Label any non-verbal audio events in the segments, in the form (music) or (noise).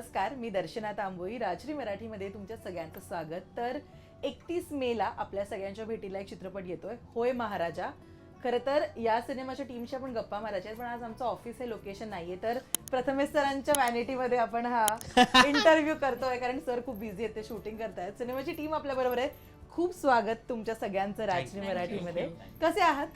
नमस्कार मी दर्शना तांबोई राजरी मराठीमध्ये तुमच्या सगळ्यांचं स्वागत. तर एकतीस मेला आपल्या सगळ्यांच्या भेटीला एक चित्रपट येतोय होय महाराजा. खरं तर या सिनेमाच्या टीमशी आपण गप्पा मारायच्या पण आज आमचं ऑफिस हे लोकेशन नाहीये. तर प्रथमेश सरांच्या व्हॅनिटीमध्ये आपण हा (laughs) इंटरव्ह्यू करतोय कारण सर खूप बिझी आहेत ते शूटिंग करतायत. सिनेमाची टीम आपल्या बरोबर आहे. खूप स्वागत तुमच्या सगळ्यांचं राजरी मराठीमध्ये. कसे आहात?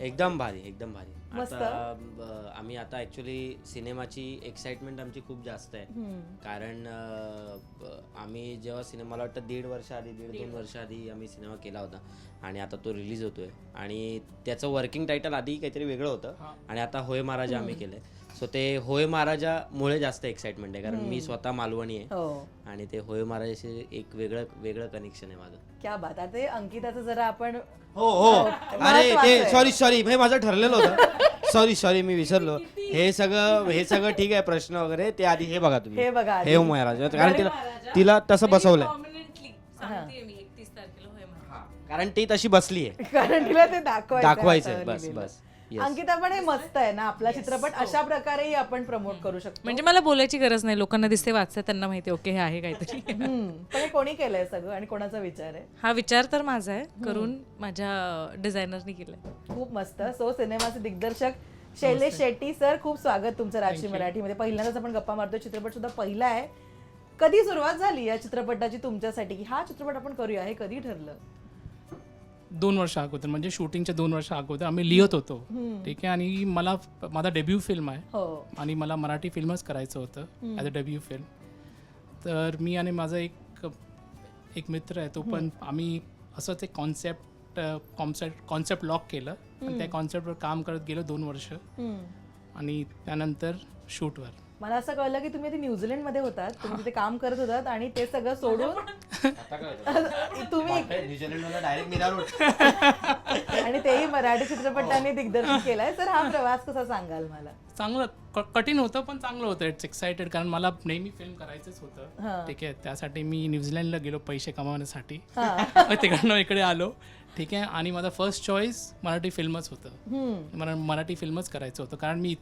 एकदम भारी एकदम भारी. मस्त. आता ब- आम्ही आता ऍक्च्युली सिनेमाची एक्साइटमेंट आमची खूप जास्त आहे. हम्म. कारण अं, ब- आम्ही जेव्हा सिनेमाला वाटतं दीड वर्ष आधी दीड दोन वर्ष. आधी आम्ही सिनेमा केला होता. आणि आता तो रिलीज होतोय. आणि त्याचं वर्किंग टायटल आधी काहीतरी वेगळं होतं. आणि आता होय महाराजा आम्ही केलंय. सो ते होय महाराजामुळे जास्त एक्साइटमेंट आहे कारण मी स्वतः मालवणी आहे. हो. आणि ते होय महाराजाशी एक वेगळं वेगळं कनेक्शन आहे माझं. क्या बात आहे. ते अंकिताचं जरा आपण हो हो. अरे. ते सॉरी सॉरी हे माझं ठरलेलं होतं. (laughs) सॉरी सॉरी मी विसरलो. हे सगळं हे सगळं ठीक आहे प्रश्न वगैरे. ते आधी हे बघा तुम्ही. हे बघा आधी. हे हो महाराज. कारण तिला तिला तसं बसवलंय. प्रॉमिनंटली सांगते मी एकतीस तारखेला होय म्हणा कारण ती तशी बसली आहे कारण तिला ते दाखवायचं दाखवायचंय, आता बस. बस. Yes. अंकिता पण हे मस्त आहे ना आपला चित्रपट अशा प्रकारेही आपण प्रमोट करू शकतो. म्हणजे मला बोलायची गरज नाही लोकांना दिसते वाचतात त्यांना माहिती ओके हे आहे काहीतरी. (laughs) हम्म. पण हे कोणी केलंय सगळं आणि कोणाचा विचार आहे? हा विचार तर माझा आहे करून माझ्या डिझायनरनी केलाय. खूप मस्त. सो सिनेमाचे दिग्दर्शक शैलेश शेट्टी सर खूप स्वागत तुमचं राजश्री मराठीमध्ये. पहिल्यांदाच आपण गप्पा मारतोय चित्रपट सुद्धा पहिला आहे. कधी सुरुवात झाली या चित्रपटाची तुमच्यासाठी? की हा चित्रपट आपण करूया हे कधी ठरलं? दोन वर्ष अगोदर म्हणजे शूटिंगच्या दोन वर्ष अगोदर आम्ही लिहित होतो. ठीक आहे? आणि मला माझा डेब्यू फिल्म आहे. हो. आणि मला मराठी फिल्मच करायचं होतं ॲज अ डेब्यू फिल्म तर मी आणि माझा एक एक मित्र आहे तो पण आम्ही असंच एक कॉन्सेप्ट कॉन्सेप्ट कॉन्सेप्ट लॉक केलं. आणि त्या कॉन्सेप्टवर काम करत गेलो दोन वर्ष. आणि त्यानंतर शूटवर. मला असं कळलं की तुम्ही आधी न्यूझीलंडमध्ये होतात. तुम्ही तिथे काम करत होतात आणि ते सगळं सोडून (laughs) तुम्ही आणि तेही मराठी चित्रपटांनी दिग्दर्शन केलंय. तर हा प्रवास कसा सांगाल मला? चांगलं. कठीण होतं पण चांगलं होतं. इट्स एक्सायटेड कारण मला नेहमी फिल्म करायचंच होतं. ठीक आहे? त्यासाठी मी न्यूझीलंडला गेलो पैसे कमावण्यासाठी. (laughs) तिकडनं इकडे आलो. ठीक आहे? आणि माझा फर्स्ट चॉईस मराठी फिल्मच होतं. मला मराठी फिल्मच करायचं होतं. कारण मी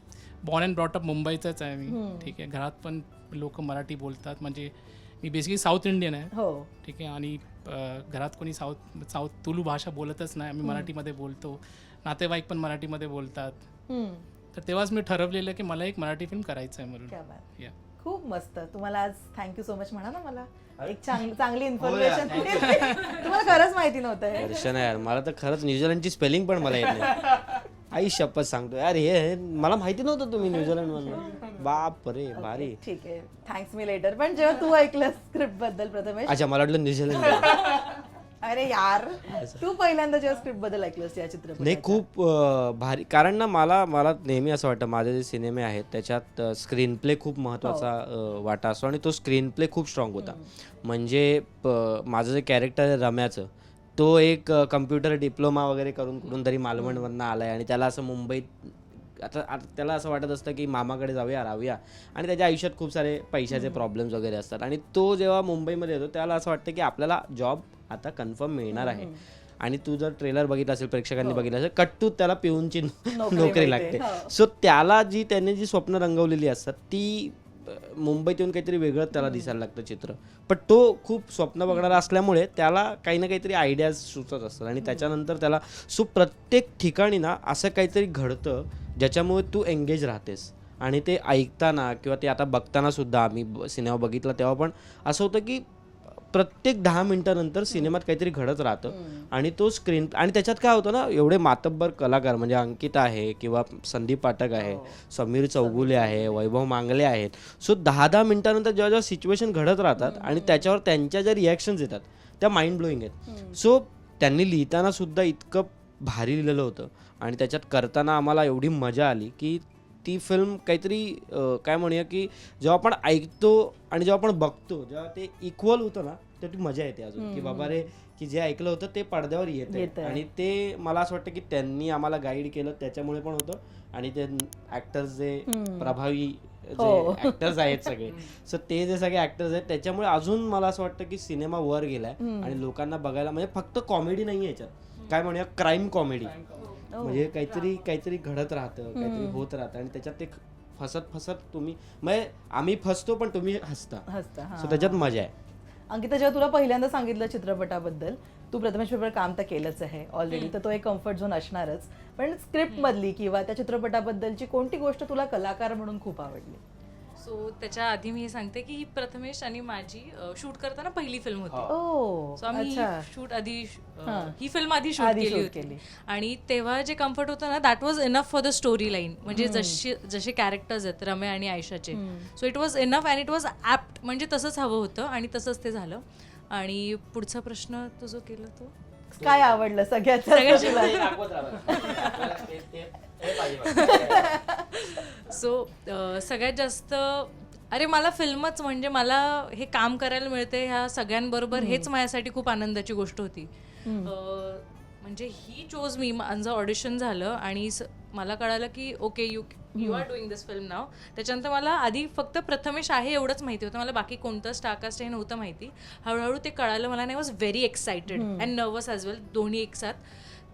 बॉर्न अँड ब्रॉटअप मुंबईचाच आहे मी. ठीक आहे? घरात पण लोक मराठी बोलतात. म्हणजे मी बेसिकली साऊथ इंडियन आहे. हो. ठीक आहे? आणि घरात कोणी साऊथ साऊथ तुलू भाषा बोलतच नाही. आम्ही मराठीमध्ये बोलतो. नातेवाईक पण मराठीमध्ये बोलतात. तर तेव्हाच मी ठरवलेलं की मला एक मराठी फिल्म करायचं आहे म्हणून. खूप मस्त. तुम्हाला आज थँक्यू सो मच म्हणा ना मला. एक चांगली चांगली इन्फॉर्मेशन (laughs) तुम्हाला खरंच माहिती नव्हतं हे. दर्शन यार मला तर खरंच न्यूझीलंडची स्पेलिंग पण मला येत नाही. (laughs) आई शपथ सांगतो. यार हे हे मला माहिती नव्हतं तुम्ही न्यूझीलंड मधून बाप रे भारी. ठीक आहे. थँक्स मी लेटर पण जेव्हा तू ऐकलं स्क्रिप्टबद्दल प्रथमेश. अच्छा मला वाटलं न्यूझीलंड (laughs) अरे यार तू पहिल्यांदा जेव्हा स्क्रिप्टबद्दल ऐकलंस या चित्रपट नाही खूप अं, भारी. कारण ना मला मला नेहमी असं वाटतं माझे जे सिनेमे आहेत त्याच्यात स्क्रीन प्ले खूप महत्त्वाचा अं, वाटा असतो आणि तो स्क्रीन प्ले खूप स्ट्रॉंग होता. म्हणजे प- माझं जे कॅरेक्टर आहे रम्याचं तो एक कम्प्युटर डिप्लोमा वगैरे करून कुठून तरी मालवणमधनं आलाय आणि त्याला असं मुंबईत आता आता त्याला असं वाटत असतं की मामाकडे जाऊया राहूया. आणि त्याच्या आयुष्यात खूप सारे पैशाचे प्रॉब्लेम्स वगैरे असतात. आणि तो जेव्हा मुंबईमध्ये येतो त्याला असं वाटतं की आपल्याला जॉब आता कन्फर्म मिळणार आहे. आणि तू जर ट्रेलर बघितला असेल प्रेक्षकांनी बघितलं असेल कट्टू त्याला पिऊनची नोकरी (laughs) लागते. सो त्याला जी त्याने जी स्वप्न रंगवलेली असतात ती मुंबईत येऊन काहीतरी वेगळं त्याला दिसायला लागतं चित्र. पण तो खूप स्वप्न बघणारा असल्यामुळे त्याला काही ना काहीतरी आयडियाज सुचत असतात. आणि त्याच्यानंतर त्याला सो प्रत्येक ठिकाणी ना असं काहीतरी घडतं ज्याच्यामुळे तू एंगेज राहतेस. आणि ते ऐकताना किंवा ते आता बघताना सुद्धा आम्ही सिनेमा बघितला तेव्हा पण असं होतं की प्रत्येक दहा मिनिटानंतर सिनेमात काहीतरी घडत राहतं. आणि तो स्क्रीन आणि त्याच्यात काय होतं ना एवढे मातब्बर कलाकार म्हणजे अंकिता आहे किंवा संदीप पाठक आहे समीर चौगुले आहे वैभव मांगले आहेत. सो दहा दहा मिनिटानंतर जेव्हा जेव्हा सिच्युएशन घडत राहतात आणि त्याच्यावर त्यांच्या ज्या रिॲक्शन्स येतात त्या माइंड ब्लोईंग आहेत सो त्यांनी लिहिताना सुद्धा इतकं भारी लिहिलेलं होतं. आणि त्याच्यात करताना आम्हाला एवढी मजा आली की ती फिल्म काहीतरी काय म्हणूया की जेव्हा आपण ऐकतो आणि जेव्हा आपण बघतो जेव्हा ते इक्वल होतं ना तेव्हा ती मजा येते अजून. की बाबा रे की जे ऐकलं होतं ते पडद्यावर येतं. आणि ते मला असं वाटतं की त्यांनी आम्हाला गाईड केलं त्याच्यामुळे पण होतं. आणि ते ऍक्टर्स जे प्रभावी हो. जे ऍक्टर्स आहेत (laughs) सगळे. सो ते जे सगळे ऍक्टर्स आहेत त्याच्यामुळे अजून मला असं वाटतं की सिनेमा वर गेलाय. आणि लोकांना बघायला म्हणजे फक्त कॉमेडी नाही याच्यात. काय म्हणूया क्राईम कॉमेडी म्हणजे काहीतरी काहीतरी घडत राहतं काहीतरी होत राहतं आणि त्याच्यात ते फसत फसत तुम्ही म्हणजे आम्ही फसतो पण तुम्ही हसता. हसता हा. सो त्याच्यात मजा आहे. अंकिता जेव्हा तुला पहिल्यांदा सांगितलं चित्रपटाबद्दल तू प्रथमेश बरोबर काम तर केलंच आहे ऑलरेडी तर तो एक कम्फर्ट झोन असणारच. पण स्क्रिप्ट मधली किंवा त्या चित्रपटाबद्दलची कोणती गोष्ट तुला कलाकार म्हणून खूप आवडली? सो त्याच्या आधी मी हे सांगते की ही प्रथमेश आणि माझी शूट करताना पहिली फिल्म होती. ओ सो आम्ही अच्छा. शूट आधी अ, हां. ही फिल्म आधी शूट आधी केली shoot होती. केली. आणि तेव्हा जे कम्फर्ट होतं ना that was enough for the story line म्हणजे जसे जसे कॅरेक्टर्स आहेत रम्या आणि आयशाचे. So it was enough and it was apt म्हणजे तसंच हवं होतं आणि तसंच ते झालं. आणि पुढचा प्रश्न तू जो केला तो? काय आवडलं सगळ्यात? सगळ्यात जास्त? तुला? सो (laughs) सगळ्यात जास्त अरे मला फिल्मच म्हणजे मला हे काम करायला मिळते ह्या सगळ्यांबरोबर हेच माझ्यासाठी खूप आनंदाची गोष्ट होती. अं, म्हणजे ही चोज मी. माझं ऑडिशन झालं आणि स- मला कळालं की okay you you are doing this film नाव त्याच्यानंतर मला आधी फक्त प्रथमेश आहे एवढंच माहिती होतं. मला बाकी कोणतं स्टारकास्ट हे नव्हतं माहिती. हळूहळू ते कळालं मला नाही was very excited and nervous as well दोन्ही एक साथ.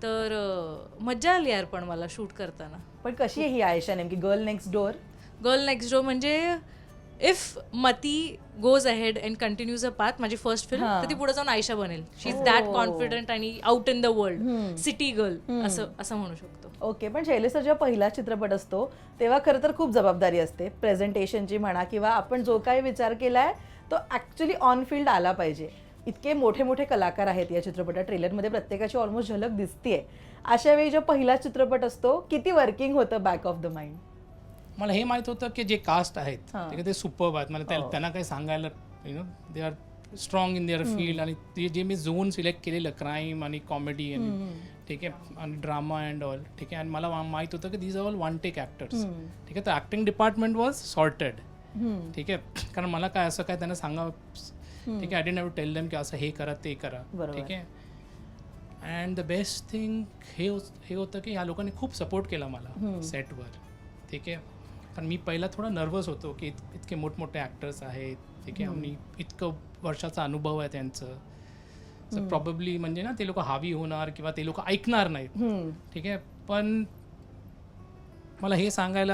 तर अं, मज्जा आली यार पण मला शूट करताना. पण कशी ही आयशा नेमकी? Girl next door girl next door म्हणजे इफ मती goes ahead and continues a path माझी फर्स्ट फिल्म हा. तर ती पुढे जाऊन आयशा बनेल. शी इज दॅट कॉन्फिडंट आणि out in the world city girl असं असं म्हणू शकतो. ओके पण शैलेशचा जेव्हा पहिला चित्रपट असतो तेव्हा खरं तर खूप जबाबदारी असते. प्रेझेंटेशनची म्हणा किंवा आपण जो काही विचार केलाय तो ऍक्च्युली ऑन फील्ड आला पाहिजे. इतके मोठे मोठे कलाकार आहेत या चित्रपटात. ट्रेलरमध्ये प्रत्येकाची ऑलमोस्ट झलक दिसतीये. अशा वेळी जो पहिला चित्रपट असतो किती वर्किंग होतं बॅक ऑफ द माइंड मला हे माहीत होतं की जे कास्ट आहेत हां. ठीक आहे ते सुपर आहेत. मला त्या- त्यांना काही सांगायला you know they are strong in their field आणि ते जे मी झोन सिलेक्ट केलेलं क्राईम आणि कॉमेडी आणि ठीक आहे आणि ड्रामा अँड ऑल ठीक आहे. आणि मला मा- माहीत होतं की these are all one take actors ठीक आहे तर ॲक्टिंग डिपार्टमेंट वॉज सॉर्टेड ठीक आहे कारण मला काय असं काय त्यांना सांगावं ठीक आहे I didn't have tell them की असं हे करा ते करा. बरोबर. ठीक आहे. अँड द बेस्ट थिंग हे होत- हे होतं की ह्या लोकांनी खूप सपोर्ट केला मला सेटवर ठीक आहे. कारण मी पहिला थोडा नर्वस होतो की इत- इतके मोठमोठे ॲक्टर्स आहेत. ठीक आहे आणि इतकं वर्षाचा अनुभव आहे त्यांचं. तर प्रॉब्ली म्हणजे ना ते लोक हावी होणार किंवा ते लोक ऐकणार नाहीत. ठीक आहे पण मला हे सांगायला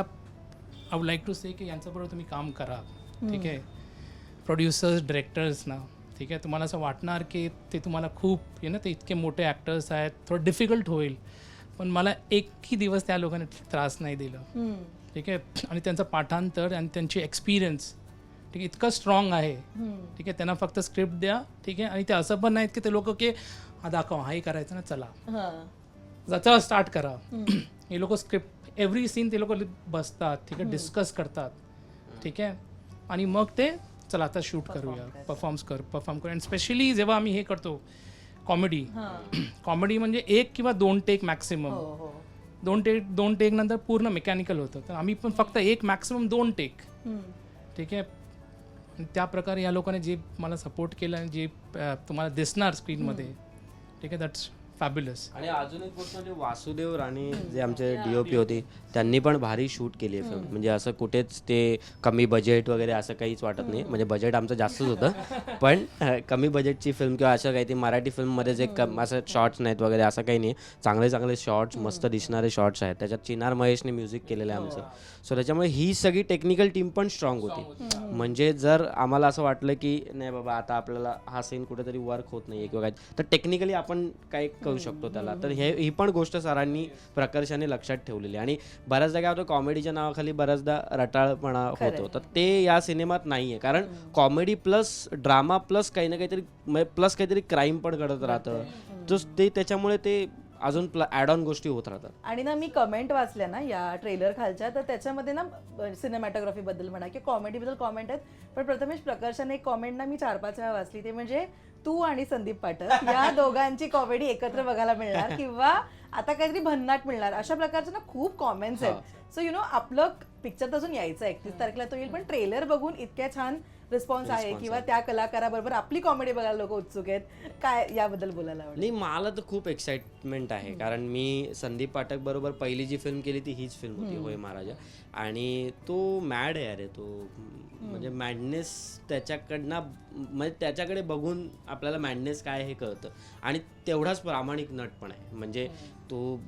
I would like to say की यांच्याबरोबर तुम्ही काम करा. ठीक आहे प्रोड्युसर्स डिरेक्टर्स ना. ठीक आहे तुम्हाला असं वाटणार की ते तुम्हाला खूप यु ना ते इतके मोठे ॲक्टर्स आहेत. थोडं डिफिकल्ट होईल. पण मला एकही दिवस त्या लोकांनी त्रास नाही दिलं. ठीक आहे? आणि त्यांचं पाठांतर आणि त्यांची एक्सपिरियन्स ठीक आहे? इतकं स्ट्रॉंग आहे. ठीक आहे? त्यांना फक्त स्क्रिप्ट द्या ठीक आहे? आणि ते असं पण नाहीत की ते लोक की हा दाखव हाही करायचं ना चला. चला स्टार्ट करा. (clears throat) हे लोक स्क्रिप्ट एव्हरी सीन ते लोक बसतात ठीक आहे? डिस्कस करतात ठीक आहे? आणि मग ते चला आता शूट करूया परफॉर्म्स कर परफॉर्म करू. आणि स्पेशली जेव्हा आम्ही हे करतो कॉमेडी कॉमेडी (clears throat) म्हणजे एक किंवा दोन टेक मॅक्सिमम हो, दोन टेक दोन टेक नंतर पूर्ण मेकॅनिकल होतं. तर आम्ही पण फक्त एक मॅक्सिमम दोन टेक. ठीक आहे? त्या प्रकारे या लोकांनी जे मला सपोर्ट केलं आणि जे तुम्हाला दिसणार स्क्रीनमध्ये ठीक आहे? दॅट्स फॅब्युलस आणि अजून एक गोष्ट म्हणजे वासुदेव राणे जे आमचे डीओपी होते त्यांनी पण भारी शूट केली आहे फिल्म म्हणजे असं कुठेच ते कमी बजेट वगैरे असं काहीच वाटत नाही. म्हणजे बजेट आमचं जास्तच होतं. पण कमी बजेटची फिल्म किंवा असं काही ती मराठी फिल्ममध्ये जे कम असं शॉर्ट्स नाहीत वगैरे असं काही नाही. चांगले चांगले शॉर्ट्स मस्त दिसणारे शॉर्ट्स आहेत. त्याच्यात चिनार महेशने म्युझिक केलेलं आहे आमचं. सो त्याच्यामुळे ही सगळी टेक्निकल टीम पण स्ट्रॉंग होती. म्हणजे जर आम्हाला असं वाटलं की नाही बाबा आता आपल्याला हा सीन कुठेतरी वर्क होत नाहीये किंवा काय तर टेक्निकली आपण काय करू शकतो त्याला. तर हे ही पण गोष्ट सरांनी प्रकर्षाने लक्षात ठेवलेली आहे. आणि बऱ्याचदा काय होतं कॉमेडीच्या नावाखाली बऱ्याचदा रटाळपणा होतो. तर ते या सिनेमात नाहीये. कारण कॉमेडी प्लस ड्रामा प्लस काही ना काहीतरी प्लस काहीतरी क्राईम पण घडत राहतं. तर ते त्याच्यामुळे ते अजून ॲड ऑन गोष्टी होत राहतात. आणि ना मी कमेंट वाचल्या ना या ट्रेलर खालच्या तर त्याच्यामध्ये ना सिनेमॅटोग्राफी बद्दल म्हणा की कॉमेडी बद्दल कॉमेंट आहेत. पण प्रथमेश प्रकर्षाने एक कॉमेंट ना मी चार पाच वेळा वाचली. ते म्हणजे तू आणि संदीप पाठक या दोघांची कॉमेडी एकत्र बघायला मिळणार किंवा आता काहीतरी भन्नाट मिळणार. अशा प्रकारचे ना खूप कॉमेंट्स आहेत. सो यु नो आपलं पिक्चर अजून यायचं एकतीस तारखेला तो येईल पण ट्रेलर बघून इतक्या छान रिस्पॉन्स आहे किंवा त्या कलाकाराबरोबर आपली कॉमेडी बघायला लोक उत्सुक आहेत. काय याबद्दल बोलायला आवडेल? नाही मला तर खूप एक्साइटमेंट आहे. कारण मी संदीप पाठक बरोबर पहिली जी फिल्म केली ती हीच फिल्म होती होय महाराजा. आणि तो मॅड आहे अरे तो म्हणजे मॅडनेस त्याच्याकडनं म्हणजे त्याच्याकडे बघून आपल्याला मॅडनेस काय हे कळतं. आणि तेवढाच प्रामाणिक नट पण आहे. म्हणजे तो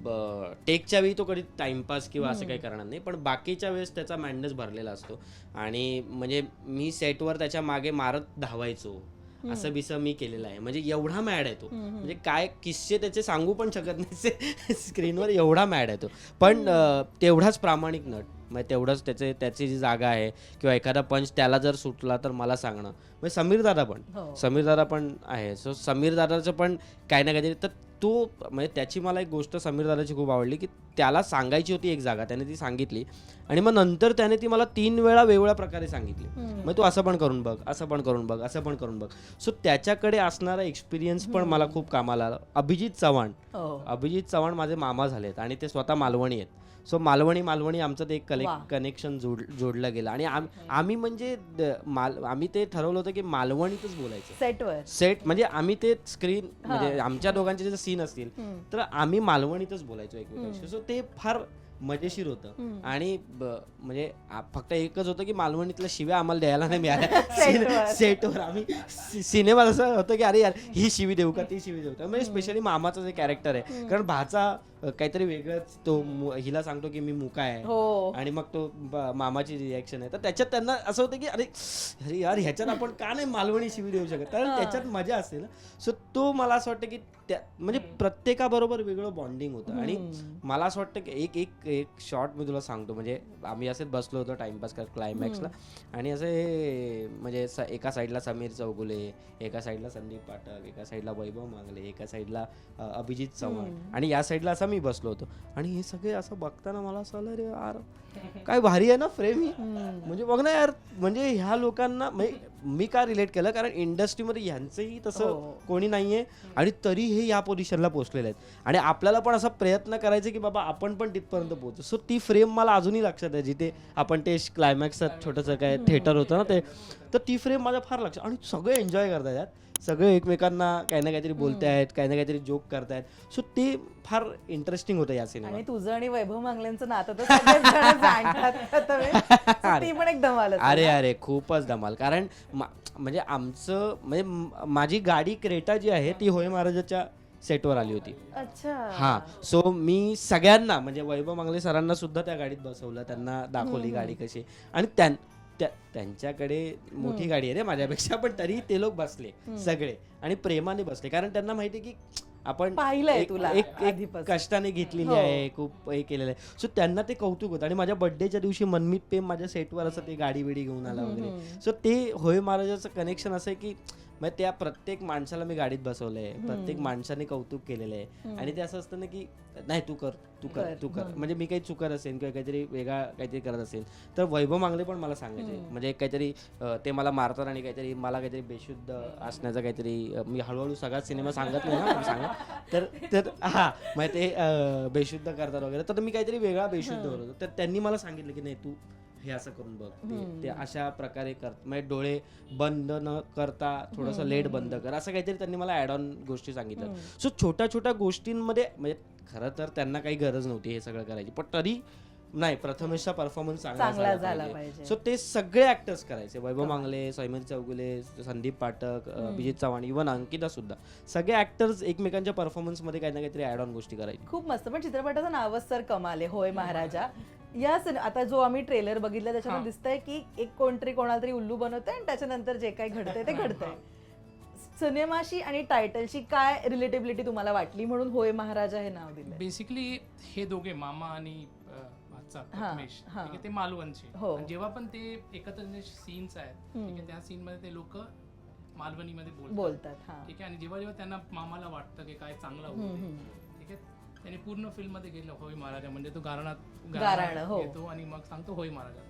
टेकच्या वेळी तो कधी टाइमपास किंवा असं काही करणार नाही पण बाकीच्या वेळेस त्याचा मॅन्डस भरलेला असतो. आणि म्हणजे मी सेटवर त्याच्यामागे मारत धावायचो. असं बिसं मी केलेलं आहे. म्हणजे एवढा मॅड आहे तो. म्हणजे काय किस्से त्याचे सांगू पण शकत नाही. (laughs) स्क्रीनवर एवढा मॅड आहे तो. पण तेवढाच प्रामाणिक नट. म्हणजे तेवढंच त्याचे त्याची जी जागा आहे किंवा एखादा पंच त्याला जर सुटला तर मला सांगणं. म्हणजे समीर दादा पण. हो. समीर दादा पण आहे. सो समीर दादाचं पण काही ना काहीतरी तर तो म्हणजे त्याची मला एक गोष्ट समीर दादाची खूप आवडली की त्याला सांगायची होती एक जागा त्याने ती सांगितली. आणि मग नंतर त्याने ती मला तीन वेळा वेगवेगळ्या प्रकारे सांगितली. मग तू असं पण करून बघ असं पण करून बघ असं पण करून बग सो त्याच्याकडे असणारा एक्सपिरियन्स पण मला खूप कामाला आला. अभिजित चव्हाण. हो. अभिजित चव्हाण माझे मामा झालेत आणि ते स्वतः मालवणी आहेत. सो मालवणी मालवणी आमचं ते एक कले वा. कनेक्शन जोड जोडलं गेलं. आणि आम- आम्ही म्हणजे द- माल आम्ही ते ठरवलं होतं की मालवणीतच बोलायचं. सेटवर. सेट म्हणजे आम्ही ते स्क्रीन म्हणजे आमच्या दोघांचे जे सीन असतील तर आम्ही मालवणीतच बोलायचो एकमेकांशी. सो ते फार मजेशीर होतं. आणि म्हणजे फक्त एकच होतं की मालवणीतल्या शिव्या आम्हाला द्यायला नाही मिळाल्या. (laughs) सेटवर. आम्ही सि- सिनेमात असं होतं की अरे यार ही शिवी देऊ का ती शिवी देऊ का? म्हणजे स्पेशली मामाचं जे कॅरेक्टर आहे. कारण भाचा काहीतरी वेगळंच तो हिला सांगतो की मी मुका आहे. हो. आणि मग तो मामाची रिॲक्शन आहे. तर त्याच्यात त्यांना असं होतं की अरे अरे यार ह्याच्यात आपण का नाही मालवणी शिवी देऊ शकत? कारण त्याच्यात मजा असते ना. सो तो मला असं वाटतं की त्या म्हणजे प्रत्येकाबरोबर वेगळं बॉन्डिंग होतं. आणि मला असं वाटतं की एक एक एक शॉर्ट मी तुला सांगतो. म्हणजे आम्ही असेच बसलो होतो टाइमपास करत क्लायमॅक्सला आणि असे म्हणजे स- एका साईडला समीर चौगुले एका साईडला संदीप पाठक एका साईडला वैभव मांगले एका साईडला अ, अभिजित चव्हाण. आणि या साईडला असा मी बसलो होतो. आणि हे सगळे असं बघताना मला असं आलं रे यार (laughs) काय भारी आहे ना फ्रेम ही. म्हणजे बघ ना यार म्हणजे ह्या लोकांना म्हणजे मी का रिलेट केलं? कारण इंडस्ट्रीमध्ये ह्यांचंही तसं कोणी नाहीये आणि तरी हे या पोझिशनला पोहोचलेले आहेत. आणि आपल्याला पण असा प्रयत्न करायचा की बाबा आपण पण तिथपर्यंत पोहोचू. सो ती फ्रेम मला अजूनही लक्षात आहे जिथे आपण ते क्लायमॅक्सचं छोटंसं काय थिएटर होतं ना ते तर ती फ्रेम माझ्या फार लक्षात आणि सगळे एन्जॉय करतात यार. सगळे एकमेकांना काही ना काहीतरी बोलतायत काही ना काहीतरी जोक करतायत. सो ते फार इंटरेस्टिंग होतं या सिनेमात आणि तुझं आणि वैभव मांगल्यांचं नातं तर सगळेच जण जाणतात आता वे. So ती पण एक धमाल. अरे अरे खूपच धमाल. कारण मा- म्हणजे आमचं म्हणजे म- माझी गाडी क्रेटा जी आहे ती होय महाराजाच्या सेटवर आली होती. अच्छा. हा. सो मी सगळ्यांना म्हणजे वैभव मांगले सरांना सुद्धा त्या गाडीत बसवलं त्यांना दाखवली गाडी कशी. आणि त्या- त्यांच्याकडे मोठी गाडी आहे रे माझ्यापेक्षा पण तरी ते लोक बसले सगळे आणि प्रेमाने बसले. कारण त्यांना माहिती की आपण पाहिलंय तुला एक एक. कष्टाने घेतलेली हो. आहे खूप हे केलेलं आहे. सो त्यांना ते कौतुक होतं. आणि माझ्या बर्थडेच्या दिवशी मनमीत प्रेम माझ्या सेटवर असं ते गाडी बिडी घेऊन आला वगैरे. सो ते होय महाराजाचं कनेक्शन असं आहे की मग त्या प्रत्येक माणसाला मी गाडीत बसवलंय. प्रत्येक माणसाने कौतुक केलेलं आहे. आणि ते असं असतं ना की नाही तू कर तू कर तू कर. म्हणजे मी काही चुकर असेल किंवा काहीतरी वेगळा काहीतरी करत असेल तर वैभव मांगले पण मला सांगायचे. म्हणजे काहीतरी ते मला मारतात आणि काहीतरी मला काहीतरी बेशुद्ध असण्याचं काहीतरी मी हळूहळू सगळा सिनेमा सांगत नाही ना सांगा. तर तर हा मग ते बेशुद्ध करतात वगैरे. तर मी काहीतरी वेगळा बेशुद्ध होतो. तर त्यांनी मला सांगितलं की नाही तू हे असं करून बघ. ते- ते अशा प्रकारे कर म्हणजे डोळे बंद न करता थोडंसं लेट बंद कर. असं काहीतरी त्यांनी मला ऍड ऑन गोष्टी सांगितल्या. सो छोट्या छोट्या गोष्टींमध्ये म्हणजे खरं तर त्यांना काही गरज नव्हती हे सगळं करायची. पण तरी नाही प्रथमेशचा परफॉर्मन्स चांगला चांगला झाला झाला पाहिजे. पाहिजे. सो ते सगळे ऍक्टर्स करायचे. वैभव मांगले सैमन चौगुले संदीप पाठक अभिजित चव्हाण इवन अंकिता सुद्धा. सगळे ऍक्टर्स एकमेकांच्या परफॉर्मन्समध्ये काही ना काहीतरी ऍड ऑन गोष्टी करायचे. खूप मस्त. पण चित्रपटाचं नावच तर कमाल आहे. होय महाराजा. या सिने- आता जो आम्ही ट्रेलर बघितला त्याच्यामध्ये दिसतंय की एक कोणतरी कोणाला तरी उल्लू बनवतंय आणि त्याच्यानंतर जे काही घडतंय ते घडतंय. सिनेमाशी आणि टायटलशी काय रिलेटेबिलिटी तुम्हाला वाटली? म्हणून होय महाराजा हे नाव दिलंय. बेसिकली हे दोघे मामा आणि ते मालवणचे. हो. जेव्हा पण ते एकत्र सीन्स आहेत त्या सीन मध्ये ते लोक मालवणीमध्ये बोलतात. बोलतात ठीक आहे आणि जेव्हा जेव्हा त्यांना मामाला वाटतं की काय चांगलं आहे त्याने पूर्ण फिल्ममध्ये गेलं होय महाराजा म्हणजे तो गारणात हो. येतो आणि मग सांगतो होय महाराजा.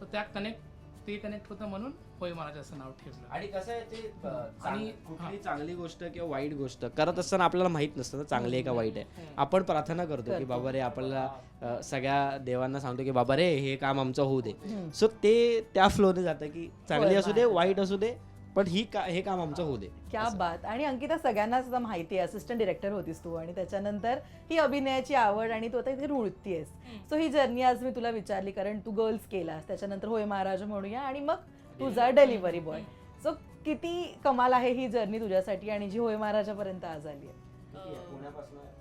तर त्या कनेक्ट ते कनेक्ट होतं म्हणून होय महाराजा असं नाव ठेवलं. आणि कसं आहे ते अ, आणि- कुठली चांगली गोष्ट किंवा वाईट गोष्ट? करत असताना आपल्याला माहीत नसतं ना चांगली आहे का वाईट आहे. आपण प्रार्थना करतो की बाबा रे आपल्याला अ, सगळ्या देवांना सांगतो की बाबा रे हे काम आमचं होऊ दे. सो ते त्या फ्लोने जातं की चांगली असू दे वाईट असू दे पण ही का हे काम आमचं होऊ दे. क्या बात. आणि अंकिता सगळ्यांनाच आता माहिती आहे असिस्टंट डिरेक्टर होतीस तू आणि त्याच्यानंतर ही अभिनयाची आवड आणि तू आता इथे रुळतीयस सो ही जर्नी आज मी तुला विचारली कारण तू गर्ल्स केलास. त्याच्यानंतर होय महाराज म्हणूया आणि मग तुझा डिलिव्हरी बॉय सो किती कमाल आहे ही जर्नी तुझ्यासाठी आणि जी होय महाराजापर्यंत आज आली आहे.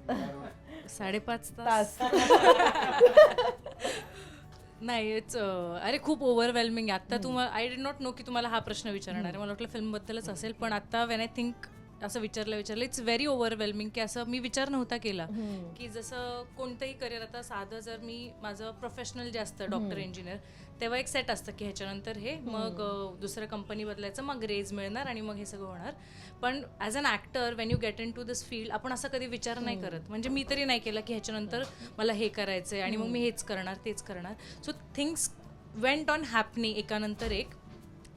(laughs) साडेपाच तास. (laughs) नाही इट्स अरे खूप ओव्हरवेल्मिंग आहे. आता तुम्हाला आय डिड नॉट नो की तुम्हाला हा प्रश्न विचारणार आहे. मला वाटलं फिल्मबद्दलच असेल पण आता वेन आय थिंक असं विचारलं विचारलं. इट्स व्हेरी ओव्हरवेल्मिंग की असं मी विचार नव्हता केला की जसं कोणतंही करिअर आता साधं जर मी माझं प्रोफेशनल जे असतं डॉक्टर इंजिनियर तेव्हा एक सेट असतं की ह्याच्यानंतर हे मग दुसरं कंपनी बदलायचं मग रेज मिळणार आणि मग हे सगळं होणार. पण as an actor when you get into this field आपण असं कधी विचार नाही करत. म्हणजे मी तरी नाही केला की ह्याच्यानंतर मला हे करायचं आहे आणि मग मी हेच करणार तेच करणार. So things went on happening एकानंतर एक.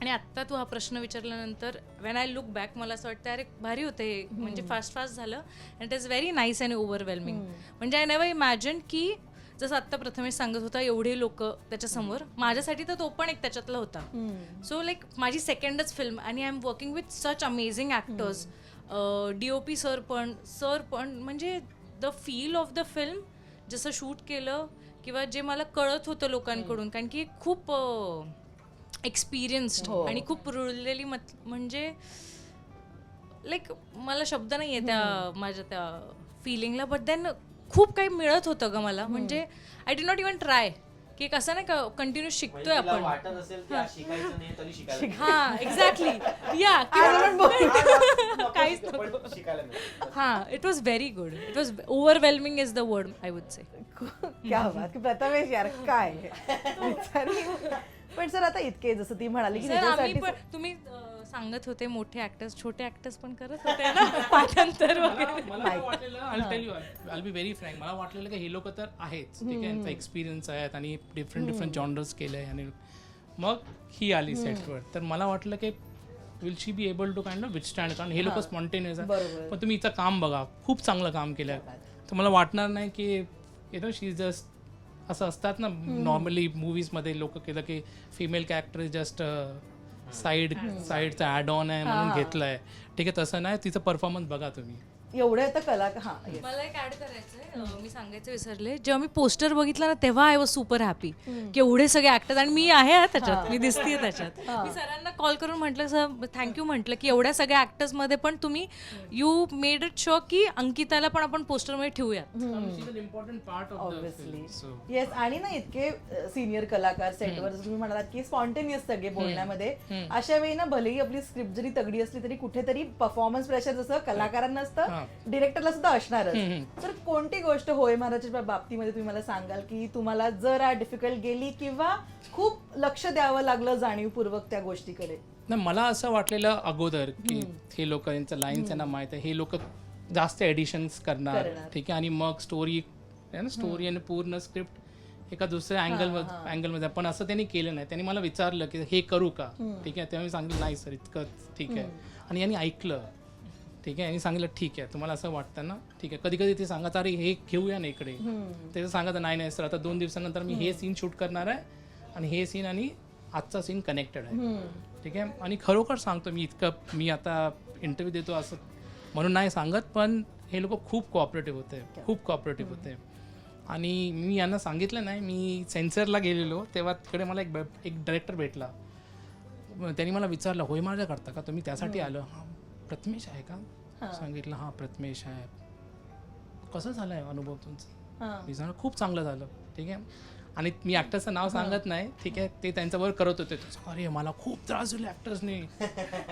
आणि आत्ता तू हा प्रश्न विचारल्यानंतर वेन आय लुक बॅक मला असं वाटतं अरे भारी होते हे. म्हणजे फास्ट फास्ट झालं. And it is very nice and overwhelming म्हणजे आय नेवर इमॅजिन की जसं आत्ता प्रथमेश सांगत होता एवढे लोक त्याच्यासमोर माझ्यासाठी तर तो पण एक त्याच्यातला होता. सो लाईक माझी सेकंडच फिल्म आणि I am working with such amazing actors D O P sir पण सर पण म्हणजे the feel of the film जसं शूट केलं किंवा जे मला कळत होतं लोकांकडून. कारण की खूप एक्सपिरियन्स्ड आणि खूप रुळलेली मत म्हणजे लाईक मला शब्द नाही आहे त्या माझ्या त्या फिलिंगला बट देन खूप काही मिळत होतं ग मला. म्हणजे I did not even try की एक असं नाही का कंटिन्यू शिकतोय आपण. हा. एक्झॅक्टली या (laughs) (laughs) काहीच. हा it was very good it was overwhelming is the word I would say क्या बात की प्रथमेश यार काय. (laughs) पण सर आता इतके जसं ती म्हणाली की सर आम्ही तुम्ही अं, सांगत होते मोठे ऍक्टर्स छोटे ऍक्टर्स पण करत होते ना (laughs) पाठांतर वगैरे. मला काय वाटलेलं I tell you I be very frank मला वाटलेलं की हे लोक तर आहेच ठीक आहे? यांचा एक्सपिरियन्स आहेत आणि डिफरंट डिफरंट जॉनर्स केले आणि मग ही आली सेटवर तर मला वाटलं की will she be able to kind of withstand कारण हे लोक स्पॉन्टेनियस आहे पण तुम्ही हिचं काम बघा खूप चांगलं काम केलं तर मला वाटणार नाही की यु नो शी जस्ट असं असतात ना नॉर्मली मूवीजमध्ये लोक केलं की फिमेल कॅरेक्टर जस्ट साईड साईडचा ॲड ऑन आहे म्हणून घेतलंय. ठीक आहे तसं नाही तिचं परफॉर्मन्स बघा तुम्ही. एवढे आता कला हा yes. मला एक ऍड करायचंय. अं, मी सांगायचं विसरले. जेव्हा मी पोस्टर बघितला ना तेव्हा आय वॉज सुपर हॅपी की एवढे सगळे ऍक्टर्स आणि मी आहे हा त्याच्यात. मी दिसतीये त्याच्यात. मी सरांना कॉल करून म्हटलं सर थँक्यू म्हटलं की एवढ्या सगळ्या ऍक्टर्समध्ये पण तुम्ही यू मेड इट शो की अंकिताला पण आपण पोस्टरमध्ये ठेवूयात. Important part of the obviously so yes आणि ना इतके सिनियर कलाकार सेटवर तुम्ही म्हणालात की स्पॉन्टेनियस सगळे बोलण्यामध्ये अशा वेळी ना भलेही आपली स्क्रिप्ट जरी तगडी असली तरी कुठेतरी परफॉर्मन्स प्रेशर जसं कलाकारांना असतं डिरेक्टरला सुद्धा असणारच. तर कोणती गोष्ट होय महाराजच्या बाबतीमध्ये तुम्ही मला सांगाल की तुम्हाला जरा डिफिकल्ट गेली किंवा खूप लक्ष द्यावं लागलं जाणीवपूर्वक त्या गोष्टीकडे? नाही मला असं वाटलेलं अगोदर की हे लोक यांचं लाईन्स यांना माहीत आहे. हे लोक जास्त एडिशन्स करणार करणार. ठीक आहे? आणि मग स्टोरी ना? स्टोरी आणि पूर्ण स्क्रिप्ट एका दुसऱ्या अँगल अँगलमध्ये पण असं त्यांनी केलं नाही. त्यांनी मला विचारलं की हे करू का? ठीक आहे? तेव्हा मी सांगितलं नाही सर इतकं ठीक आहे. आणि यांनी ऐकलं. ठीक आहे? यांनी सांगितलं ठीक आहे. तुम्हाला असं वाटतं ना? ठीक आहे. कधी कधी ते सांगत अरे हे घेऊया ना इकडे. ते सांगत नाही नाही सर आता दोन दिवसानंतर मी हे सीन शूट करणार आहे आणि हे सीन आणि आजचा सीन कनेक्टेड आहे. ठीक आहे? आणि खरोखर सांगतो मी इतकं मी आता इंटरव्ह्यू देतो असं म्हणून नाही सांगत पण हे लोक खूप कोऑपरेटिव्ह होते. खूप कोऑपरेटिव्ह होते. आणि मी यांना सांगितलं नाही मी सेन्सरला गेलेलो. तेव्हा तिकडे मला एक एक डायरेक्टर भेटला. त्यांनी मला विचारलं होय माझ्या करता का? तुम्ही त्यासाठी आलो. प्रथमेश आहे का? सांगितलं हां प्रथमेश आहे. कसं झालं आहे अनुभव तुमचा? हा. मी खूप चांगलं झालं ठीक आहे? आणि मी ॲक्टरचं नाव सांगत नाही ठीक आहे? ते त्यांच्याबरोबर करत होते. अरे मला खूप त्रास दिला ॲक्टर्सने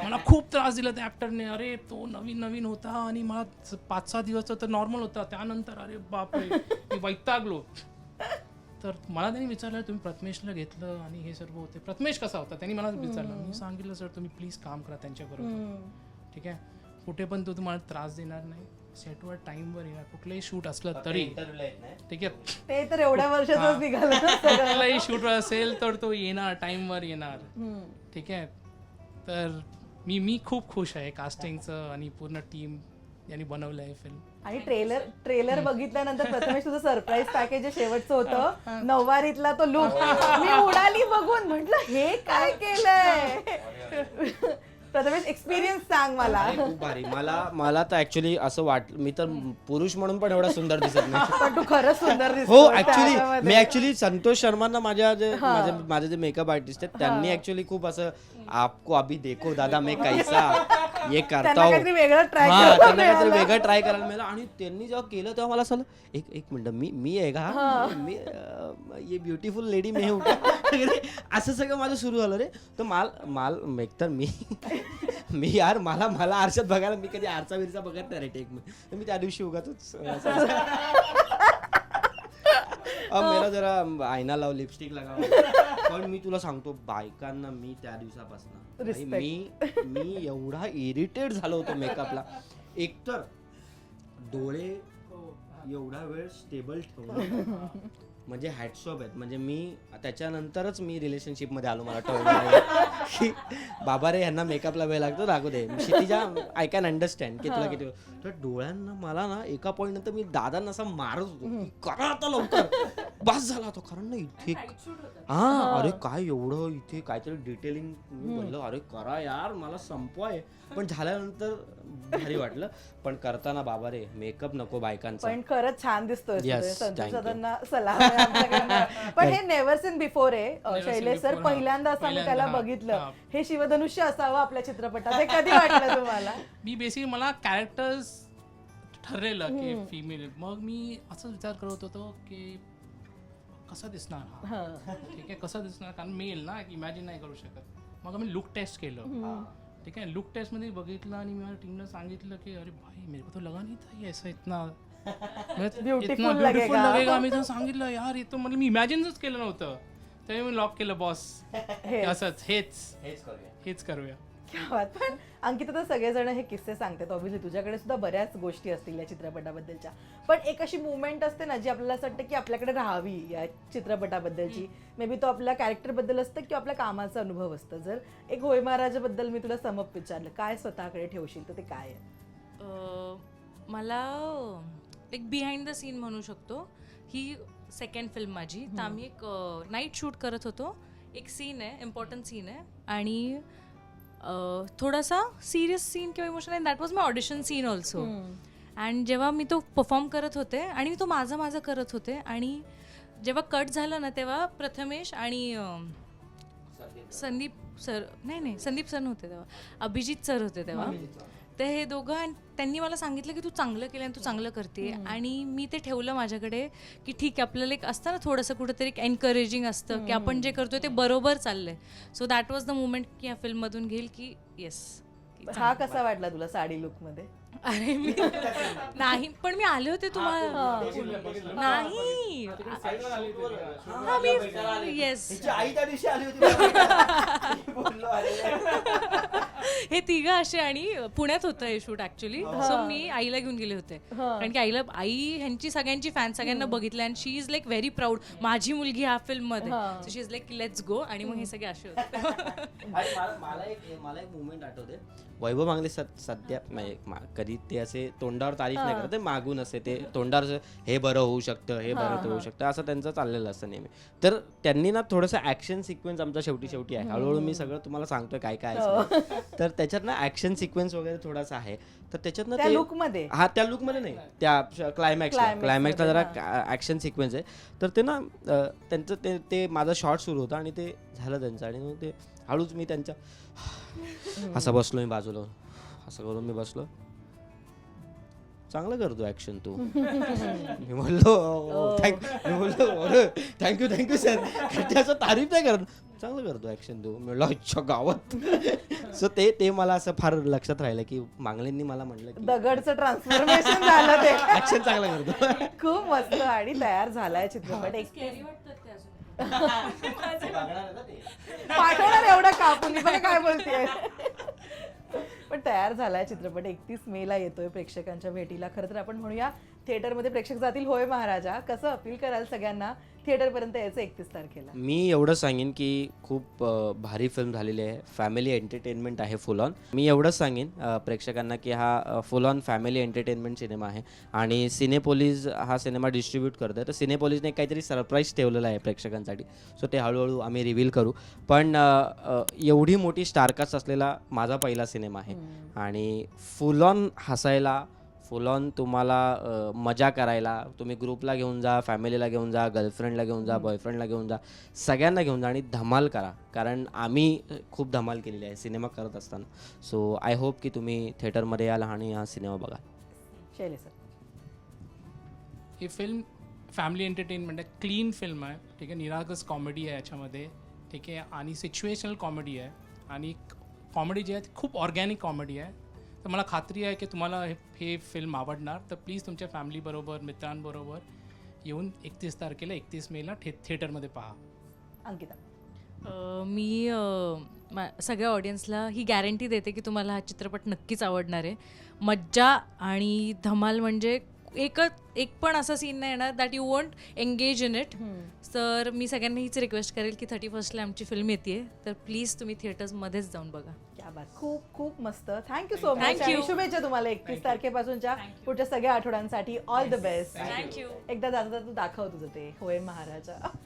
मला खूप त्रास दिला त्या ॲक्टरने अरे तो नवीन नवीन होता आणि मला स- पाच सहा दिवस तर नॉर्मल होता. त्यानंतर अरे बापरे मी वैतागलो. तर मला त्यांनी विचारलं तुम्ही प्रथमेशला घेतलं आणि हे सर्व होते. प्रथमेश कसा होता? त्यांनी मला विचारलं. मी सांगितलं सर तुम्ही प्लीज काम करा त्यांच्याबरोबर. ठीक आहे? कुठे पण तो तुम्हाला त्रास देणार नाही. सेटवर टाईमवर येणार कुठलंही शूट असलं तरी. इंटरव्ह्यूला येत नाही. ठीक आहे? ते तर एवढ्या वर्षातच निघालं ना सगळं. कुठलाही शूट असेल तर तो येणार टाइमवर येणार. हम्म. ठीक आहे? तर मी मी खूप खुश आहे कास्टिंगचं आणि पूर्ण टीम यांनी बनवलं आहे फिल्म आणि ट्रेलर ट्रेलर बघितल्यानंतर प्रथमेश तुझं सरप्राईज पॅकेज जे शेवटचं होतं. नऊवारीतला तो लुक मी उडाली बघून. म्हंटल हे काय केलंय? प्रथमेश एक्सपिरियन्स सांग मला. अरे, खूप भारी. मला मला तर ऍक्च्युली असं वाट मी तर पुरुष म्हणून पण एवढा सुंदर दिसत नाही. (laughs) पण तू खरंच सुंदर हो ऍक्च्युली. मी ऍक्च्युली संतोष शर्मांना माझ्या जे माझे माझे जे मेकअप आर्टिस्ट आहेत त्यांनी ऍक्च्युली खूप असं आपको अभी देखो दादा मैं (laughs) कैसा ये त्यांना करता काहीतरी वेगळं ट्राय हा त्यांना काहीतरी वेगळं ट्राय करायला मिळालं. आणि त्यांनी जेव्हा केलं तेव्हा मला असं एक एक मिनिट मी मी आहे का? मी अं, ये ब्युटिफुल लेडी मी हूं क्या? वगैरे असं सगळं माझं सुरू झालं रे. तर माल माल एकतर मी (laughs) मी यार मला मला आरशात बघायला मी कधी आरसा बिरसा बघत नाही रे टेक मी त्या दिवशी उगाच अब मेरा जरा आईना लाव लिपस्टिक लगाव. पण मी तुला सांगतो बायकांना मी त्या दिवसापासून मी मी एवढा इरिटेट झालो होतो मेकअपला एकतर डोळे एवढा वेळ स्टेबल ठेवणं म्हणजे हॅटसॉप आहेत. म्हणजे मी त्याच्यानंतरच मी रिलेशनशिपमध्ये आलो मला टर्न (laughs) की बाबा रे यांना मेकअपला वेळ लागतो लागू दे. क्षितिजा आय कॅन अंडरस्टँड की तुला किती तर डोळ्यांना मला ना एका पॉईंट नंतर मी दादांना असा मारत होतो. करा आता लवकर. बस झाला तो कारण ना इथे हा अरे काय एवढं इथे काहीतरी डिटेलिंग मी बोललो अरे करा यार मला संपवाय. पण झाल्यानंतर भारी वाटलं. पण करताना बाबा रे मेकअप नको बायकांचा. पण खरंच छान दिसतोय सलाम आहे आमच्याकडनं. (laughs) पण हे नेव्हर सीन बिफोर आहे शैलेश सर हा. पहिल्यांदा असं मी पहिल्यांदा, त्याला बघितलं. हा. शिवधनुष्य असावं आपल्या चित्रपटात. हे कधी वाटलं तुम्हाला? (laughs) मी बेसिकली मला कॅरेक्टर्स ठरलेलं की फिमेल मग मी असं विचार करत होतो की कसा दिसणार हा? ठीक आहे कसं दिसणार? कारण मेल ना इमॅजिन नाही करू शकत. मग आम्ही लुक टेस्ट केलं. ठीक आहे लुक टेस्टमध्ये बघितलं आणि मी माझ्या टीमला सांगितलं की अरे भाई मेरे को तो लगा नहीं था ये ऐसा इतना. (laughs) Beautiful लगेगा. लगेगा मी तर सांगितलं यार येतो म्हणजे मी इमॅजिनच केलं नव्हतं. त्यामुळे मी लॉक केलं बॉस (laughs) असंच हेच. हेच करूया. क्या बात. पण अंकिता तर सगळेजण हे किस्से सांगतात ऑब्व्हियसली तुझ्याकडे सुद्धा बऱ्याच गोष्टी असतील या चित्रपटाबद्दलच्या. पण एक अशी मुवमेंट असते ना जी आपल्याला असं वाटतं की आपल्याकडे राहावी या चित्रपटाबद्दलची. मे बी तो आपल्या कॅरेक्टरबद्दल असतं किंवा आपल्या कामाचा अनुभव असतं. जर एक होय महाराजाबद्दल मी तुला समप विचारलं काय स्वतःकडे ठेवशील तर ते काय आहे? मला एक बिहाइंड द सीन म्हणू शकतो. ही सेकंड फिल्म माझी. तर आम्ही एक नाईट शूट करत होतो. एक सीन आहे इम्पॉर्टंट सीन आहे. आणि थोडासा सिरियस सीन किंवा इमोशन आहे. That was my audition scene also and जेव्हा मी तो परफॉर्म करत होते आणि मी तो माझा माझा करत होते आणि जेव्हा कट झालं ना तेव्हा प्रथमेश आणि संदीप. सर नाही नाही संदीप सर नव्हते तेव्हा. अभिजित सर होते तेव्हा. तर हे दोघं आणि त्यांनी मला सांगितलं की तू चांगलं केलं आणि तू चांगलं करते. आणि मी ते ठेवलं माझ्याकडे की ठीक आहे आपल्याला एक असतं ना थोडंसं कुठंतरी एक एनकरेजिंग असतं की आपण जे करतोय ते बरोबर चाललंय. So that was the moment की या फिल्ममधून घेईल की येस हा कसा वाटला तुला साडी लुकमध्ये अरे मी नाही पण मी आले होते तुम्हाला नाही. हा मी येस आई त्या दिवशी आली होती. (laughs) हे तिघं असे आणि पुण्यात होतं हे शूट ऍक्च्युली सो मी आईला घेऊन गेले होते. कारण की आईला आई ह्यांची सगळ्यांची फॅन सगळ्यांना बघितलं आणि she is like very proud माझी मुलगी ह्या फिल्ममध्ये so she is like let's go आणि मग हे सगळे असे होते. (laughs) मला मला एक मला एक मुवमेंट आठवते. वैभव मांगले सध्या म्हणजे कधी ते असे तोंडावर तारीफ नाही करत ते मागून असे ते तोंडावर हे बरं होऊ शकतं हे बरं होऊ शकतं असं त्यांचं चाललेलं असतं नेहमी. तर त्यांनी ना थोडंसं ऍक्शन सिक्वेन्स आमचा शेवटी शेवटी आहे हळूहळू मी सगळं तुम्हाला सांगतोय काय काय असतं. तर त्याच्यात ना ऍक्शन सिक्वेन्स वगैरे थोडासा आहे. तर त्याच्यात ना त्या ते लुकमध्ये हा त्या लुकमध्ये नाही. त्या Climax क्लायमॅक्सला जरा ऍक्शन सिक्वेन्स आहे. तर ते ना त्यांचं ते ते माझा शॉर्ट सुरू होता आणि ते झालं त्यांचं. आणि मग ते हळूच मी त्यांच्या असं बसलो मी बाजूला. असं करून मी बसलो. चांगलं करतो ऍक्शन तू. मी बोललो थँक (laughs) मी बोललो थँक्यू थँक्यू सर त्याचं तारीफ नाही करत. चांगलं करतो ऍक्शन तू मी म्हणलो अच्छा गावात. (laughs) सो ते ते मला असं फार लक्षात राहिलं की मागलेंनी मला म्हटलं की दगडचं ट्रान्सफॉर्मेशन झालं ते. (laughs) ऍक्शन चांगलं करतो. (laughs) खूप मस्त आणि तयार झालाय चित्रपट. एक पाठवणार एवढा कापून बघा काय बोलतेय? पण तयार झालाय चित्रपट. एकतीस मे ला येतोय प्रेक्षकांच्या भेटीला. खरं तर आपण म्हणूया थिएटरमध्ये प्रेक्षक जातील होय महाराजा. कसं अपील कराल सगळ्यांना? थिएटर पर्यंत यायचं एकतीस तारखेला. मी एवढं सांगेन की खूप अ, भारी फिल्म झालेली आहे. फॅमिली एंटरटेनमेंट आहे फुल ऑन मी एवढंच सांगेन अ, प्रेक्षकांना की हा full on family entertainment cinema आहे. आणि सिनेपोलीज हा सिनेमा डिस्ट्रीब्यूट करतो तर सिनेपोलीजने काहीतरी सरप्राईज ठेवलेलं आहे प्रेक्षकांसाठी. सो ते हळूहळू आम्ही रिव्हील करू. पण अ, अ, एवढी मोठी स्टारकास्ट असलेला माझा पहिला सिनेमा आहे. आणि फुल ऑन हसायला फुल ऑन तुम्हाला मजा करायला. तुम्ही ग्रुपला घेऊन जा फॅमिलीला घेऊन जा गर्लफ्रेंडला घेऊन जा बॉयफ्रेंडला घेऊन जा सगळ्यांना घेऊन जा आणि धमाल करा. कारण आम्ही खूप धमाल केलेली आहे सिनेमा करत असताना. सो आय होप की तुम्ही थिएटरमध्ये याल आणि हा सिनेमा बघा. शैलेश सर. ही फिल्म फॅमिली एंटरटेनमेंट आहे. क्लीन फिल्म आहे. ठीक आहे निरागस कॉमेडी आहे याच्यामध्ये. ठीक आहे आणि सिच्युएशनल कॉमेडी आहे. आणि कॉमेडी जी आहे ती खूप ऑर्गॅनिक कॉमेडी आहे. तर मला खात्री आहे की तुम्हाला हे हे फिल्म आवडणार. तर प्लीज तुमच्या फॅमिलीबरोबर मित्रांबरोबर येऊन एकतीस तारखेला एकतीस मेला थे थिएटरमध्ये पहा. अंकिता. मी सगळ्या ऑडियन्सला ही गॅरंटी देते की तुम्हाला हा चित्रपट नक्कीच आवडणार आहे. मज्जा आणि धमाल म्हणजे एकच एक पण असा सीन नाही येणार that you want engage in it तर मी सगळ्यांना हीच रिक्वेस्ट करेल की थर्टी फर्स्टला आमची फिल्म येते तर प्लीज तुम्ही थिएटर्समध्येच जाऊन बघा. खूप खूप मस्त. थँक्यू सो मच आणि. शुभेच्छा तुम्हाला एकतीस तारखेपासूनच्या पुढच्या सगळ्या आठवड्यांसाठी. All the best you. एकदा जाता तू दाखव तुझं ते. होय महाराजा.